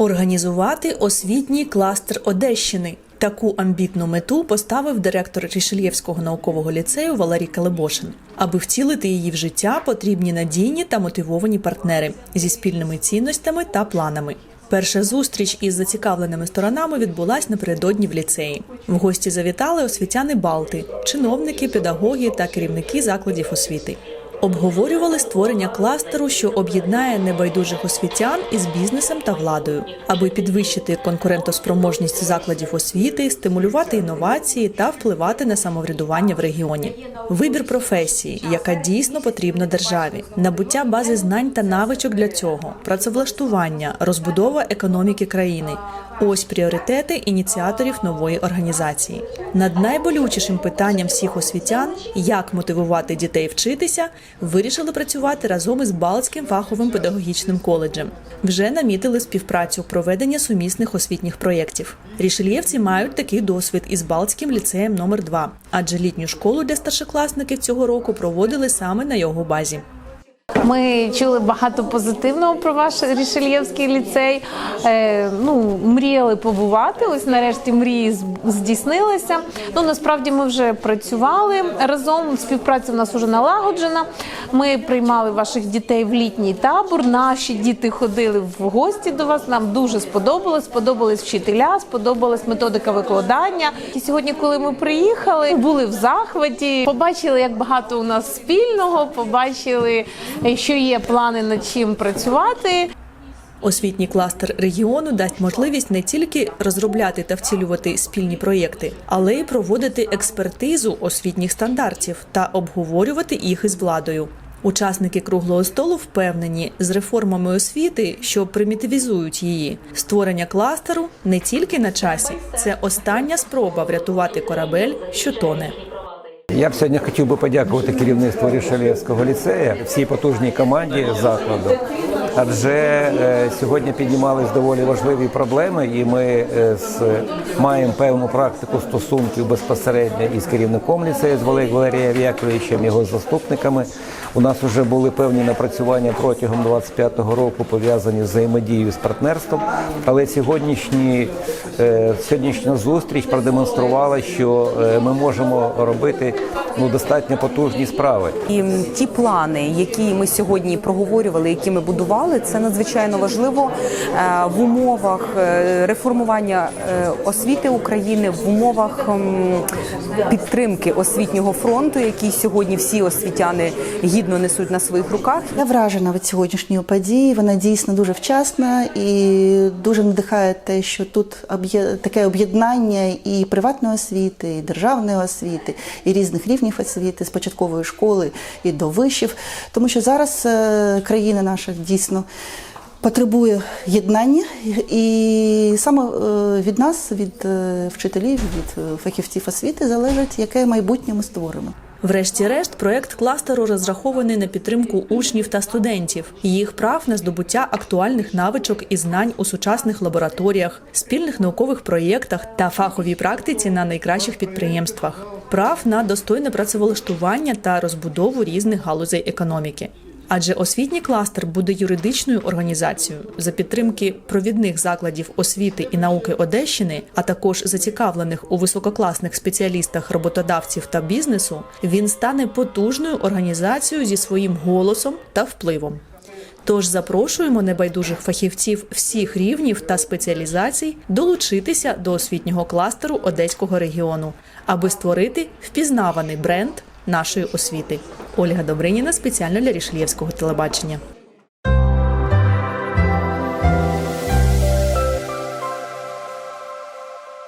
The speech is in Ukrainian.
Організувати освітній кластер Одещини. Таку амбітну мету поставив директор Рішельєвського наукового ліцею Валерій Калебошин. Аби втілити її в життя, потрібні надійні та мотивовані партнери зі спільними цінностями та планами. Перша зустріч із зацікавленими сторонами відбулась напередодні в ліцеї. В гості завітали освітяни Балти, чиновники, педагоги та керівники закладів освіти. Обговорювали створення кластеру, що об'єднає небайдужих освітян із бізнесом та владою, аби підвищити конкурентоспроможність закладів освіти, стимулювати інновації та впливати на самоврядування в регіоні. Вибір професії, яка дійсно потрібна державі, набуття бази знань та навичок для цього, працевлаштування, розбудова економіки країни. Ось пріоритети ініціаторів нової організації. Над найболючішим питанням всіх освітян, як мотивувати дітей вчитися, вирішили працювати разом із Балтським фаховим педагогічним коледжем. Вже намітили співпрацю проведення сумісних освітніх проєктів. Рішельєвці мають такий досвід із Балтським ліцеєм номер 2 адже літню школу для старшокласників цього року проводили саме на його базі. Ми чули багато позитивного про ваш Рішельєвський ліцей. Е, ну, мріяли побувати. Ось нарешті мрії здійснилися. Ну насправді ми вже працювали разом. Співпраця в нас вже налагоджена. Ми приймали ваших дітей в літній табор. Наші діти ходили в гості до вас. Нам дуже сподобалось. Сподобались вчителя, сподобалась методика викладання. І сьогодні, коли ми приїхали, були в захваті. Побачили, як багато у нас спільного. Побачили, що є плани над чим працювати. Освітній кластер регіону дасть можливість не тільки розробляти та втілювати спільні проєкти, але й проводити експертизу освітніх стандартів та обговорювати їх із владою. Учасники круглого столу впевнені, з реформами освіти, що примітивізують її, створення кластеру не тільки на часі, це остання спроба врятувати корабель, що тоне. Я б сьогодні хотів би подякувати керівництву Рішелєвського ліцею, всій потужній команді закладу. Адже е, сьогодні піднімались доволі важливі проблеми, і ми е, маємо певну практику стосунків безпосередньо із керівником ліцею з Валерієм Яковлевичем, його заступниками. У нас вже були певні напрацювання протягом 25-го року пов'язані з взаємодією з партнерством. Але сьогоднішні, сьогоднішня зустріч продемонструвала, що е, ми можемо робити ну, достатньо потужні справи. І ті плани, які ми сьогодні проговорювали, які ми будували, це надзвичайно важливо е, в умовах е, реформування е, освіти України, в умовах підтримки освітнього фронту, який сьогодні всі освітяни гідно несуть на своїх руках. Я вражена від сьогоднішньої події. Вона дійсно дуже вчасна і дуже надихає те, що тут таке об'єднання і приватної освіти, і державної освіти, і різних рівнів освіти, з початкової школи і до вишів. Тому що зараз е, країна наша дійсно. Потребує єднання, і саме е, від нас, від е, вчителів, від фахівців освіти залежить, яке майбутнє ми створимо. Врешті-решт, проект кластеру розрахований на підтримку учнів та студентів, їх прав на здобуття актуальних навичок і знань у сучасних лабораторіях, спільних наукових проєктах та фаховій практиці на найкращих підприємствах, прав на достойне працевлаштування та розбудову різних галузей економіки. Адже освітній кластер буде юридичною організацією за підтримки провідних закладів освіти і науки Одещини, а також зацікавлених у висококласних спеціалістах роботодавців та бізнесу. Він стане потужною організацією зі своїм голосом та впливом. Тож запрошуємо небайдужих фахівців всіх рівнів та спеціалізацій долучитися до освітнього кластеру Одеського регіону, аби створити впізнаваний бренд нашої освіти. Ольга Добриніна спеціально для Рішельєвського телебачення.